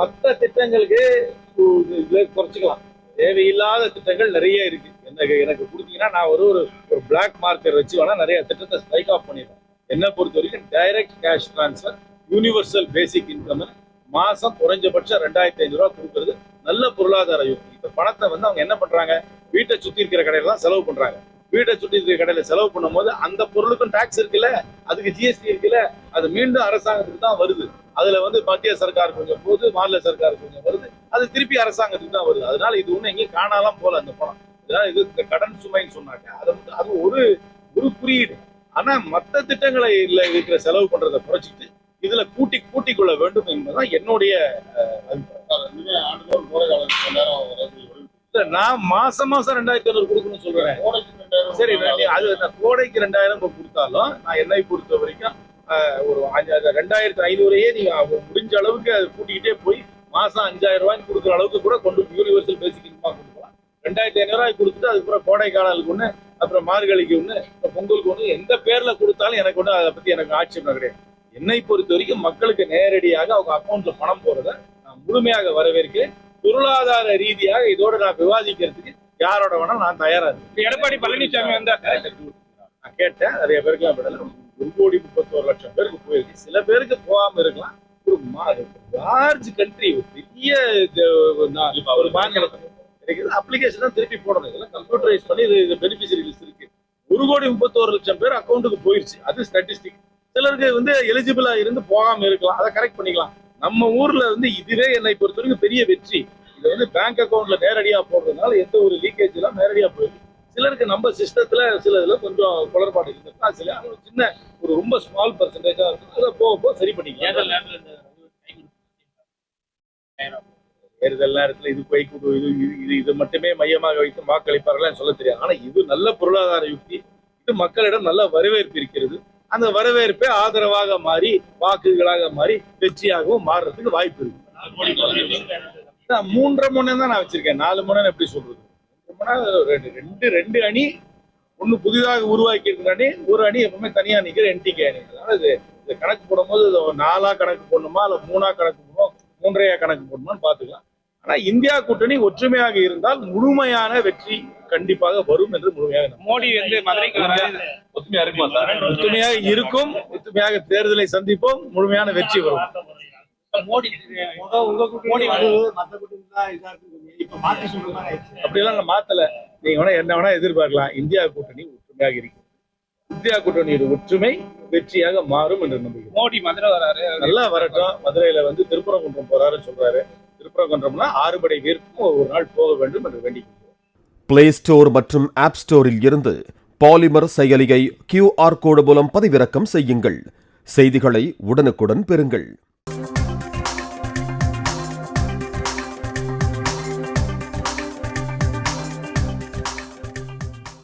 மற்ற திட்டங்களுக்கு இதுல குறைச்சிக்கலாம். தேவையில்லாத திட்டங்கள் நிறைய இருக்கு. எனக்கு எனக்கு கொடுத்தீங்கன்னா நான் ஒரு ஒரு ஒரு பிளாக் மார்க்கர் வச்சு வேணா நிறைய திட்டத்தை ஸ்ட்ரைக் ஆஃப் பண்ணிடுவேன் என்ன பொறுத்த வரைக்கும் direct cash transfer universal basic income மாசம் குறைஞ்சபட்சம் ரெண்டாயிரத்தி ஐநூறு ரூபா கொடுக்கறது நல்ல பொருளாதார யுக்தி. இப்ப பணத்தை வந்து அவங்க என்ன பண்றாங்க? வீட்டை சுத்தி இருக்கிற கடையில தான் செலவு பண்றாங்க. வீட்டை சுற்றி இருக்கிற கடையில செலவு பண்ணும்போது அந்த பொருளுக்கும் டாக்ஸ் இருக்குல்ல அதுக்கு ஜிஎஸ்டி இருக்குல்ல அது மீண்டும் அரசாங்கத்துக்கு தான் வருது. அதுல வந்து மத்திய சர்க்கார் கொஞ்சம் போகுது மாநில சர்க்கார் கொஞ்சம் வருது. அது திருப்பி அரசாங்கத்துக்கு தான் வருது. அதனால இது ஒண்ணு எங்கேயும் காணாலாம் போல அந்த பணம். அதனால இது கடன் சுமைன்னு சொன்னாங்க. அது அது ஒரு ஒரு குறியீடு. ஆனா மத்த திட்டங்களை இல்ல இருக்கிற செலவு பண்றதை குறைச்சிட்டு இதுல கூட்டி கூட்டிக் கொள்ள வேண்டும் என்பதுதான் என்னுடைய நான் மாசம் மாசம் ரெண்டாயிரத்தி ஐநூறு கொடுக்கணும்னு சொல்றேன். சரி அது கோடைக்கு ரெண்டாயிரம் கொடுத்தாலும் நான் என்னை பொறுத்த வரைக்கும் ஒரு ரெண்டாயிரத்தி ஐநூறையே நீங்க முடிஞ்ச அளவுக்கு அது கூட்டிக்கிட்டே போய் மாசம் அஞ்சாயிரம் ரூபாய்க்கு கொடுக்குற அளவுக்கு கூட கொண்டு யூனிவர்சல் பேசிக் இன்கம் கொடுக்கலாம். ரெண்டாயிரத்தி ஐநூறு ரூபாய் கொடுத்துட்டு அதுக்கப்புறம் கோடை ஒண்ணு அப்புறம் மார்கழிக்கு அப்புறம் பொங்கலுக்கு ஒண்ணு எந்த பேர்ல கொடுத்தாலும் எனக்கு ஒண்ணு அதை பத்தி எனக்கு ஆட்சேபம் கிடையாது. என்னை பொறுத்த வரைக்கும் மக்களுக்கு நேரடியாக அவங்க அக்கௌண்ட்ல பணம் போறத நான் முழுமையாக வரவேற்கிறேன். பொருளாதார ரீதியாக இதோட நான் விவாதிக்கிறதுக்கு யாரோட வேணா நான் தயாரா இருக்கேன் எடப்பாடி பழனிசாமி வந்தா நான் கேட்டேன் நிறைய பேருக்குலாம் விடல. ஒரு கோடி முப்பத்தோரு லட்சம் பேருக்கு போயிருக்கு. சில பேருக்கு போகாம இருக்கலாம். ஒரு லார்ஜ் கண்ட்ரி ஒரு பெரிய ஒரு மாநிலத்தில் இருக்குது அப்ளிகேஷன் தான் திருப்பி போடணும். இதெல்லாம் கம்ப்யூட்டரைஸ் பண்ணி இது பெனிஃபிஷரி லிஸ்ட் இருக்கு. ஒரு கோடி முப்பத்தோரு லட்சம் பேர் அக்கௌண்ட்டுக்கு போயிருச்சு. அது ஸ்டாட்டிஸ்டிக் சிலருக்கு வந்து எலிஜிபிளா இருந்து போகாம இருக்கலாம். அதை கரெக்ட் பண்ணிக்கலாம். நம்ம ஊர்ல வந்து இதுவே என்னை பொறுத்த வரைக்கும் பெரிய வெற்றி. இது வந்து பேங்க் அக்கௌண்ட்ல நேரடியா போடுறதுனால எந்த ஒரு லீக்கேஜ் எல்லாம் நேரடியா போயிருக்கு சிலருக்கு நம்ம சிஸ்டத்துல சில இதுல கொஞ்சம் குளறுபாடு இருந்திருக்கும் சில சின்ன ஒரு ரொம்ப ஸ்மால் பர்சன்டேஜா இருக்கும். அதை போக போக சரி பண்ணிக்கலாம். தேர்தல் நேரத்துல இது போய் கொடு இது இது- இது மட்டுமே மையமாக வைத்து வாக்களிப்பார்கள் சொல்ல தெரியாது. ஆனா இது நல்ல பொருளாதார யுக்தி. இது மக்களிடம் நல்ல வரவேற்பு இருக்கிறது. அந்த வரவேற்பே ஆதரவாக மாறி வாக்குகளாக மாறி வெற்றியாகவும் மாறுறதுக்கு வாய்ப்பு இருக்கு. மூன்றரை முனை தான் நான் வச்சிருக்கேன். நாலு முனை எப்படி சொல்றது? ரெண்டு ரெண்டு அணி ஒண்ணு புதிதாக உருவாக்கி இருக்கிற அணி ஒரு அணி எப்பவுமே தனியா நிக்கிற என்டிகே அணி. அதனால இது இது கணக்கு போடும்போது இது நாலா கணக்கு போடணுமா இல்ல மூணா கணக்கு போடணும் மூன்றையா கணக்கு போடணுமான்னு பாத்துக்கலாம் ஆனா இந்தியா கூட்டணி ஒற்றுமையாக இருந்தால் முழுமையான வெற்றி கண்டிப்பாக வரும் என்று முழுமையாக. மோடி வந்து மதுரைக்கு ஒத்துமையா இருக்குமா? சார் ஒற்றுமையாக இருக்கும். ஒற்றுமையாக தேர்தலை சந்திப்போம். முழுமையான வெற்றி வரும். மோடி நான் மாத்தல. நீங்க வேணா என்ன வேணா எதிர்பார்க்கலாம். இந்தியா கூட்டணி ஒற்றுமையாக இருக்கும். இந்தியா கூட்டணியோட ஒற்றுமை வெற்றியாக மாறும் என்று நம்புகிறேன் மோடி மதுரை வராரு. நல்லா வரட்டும். மதுரையில வந்து திருப்பரங்குன்றம் போறாருன்னு சொல்றாரு. திருப்பரங்குன்றம்னா ஆறுபடை வீர்க்கும் ஒரு நாள் போக வேண்டும் என்று வேண்டிக் பிளே ஸ்டோர் மற்றும் ஆப் ஸ்டோரில் இருந்து பாலிமர் செயலியை கியூஆர் கோடு மூலம் பதிவிறக்கம் செய்யுங்கள். செய்திகளை உடனுக்குடன் பெறுங்கள்.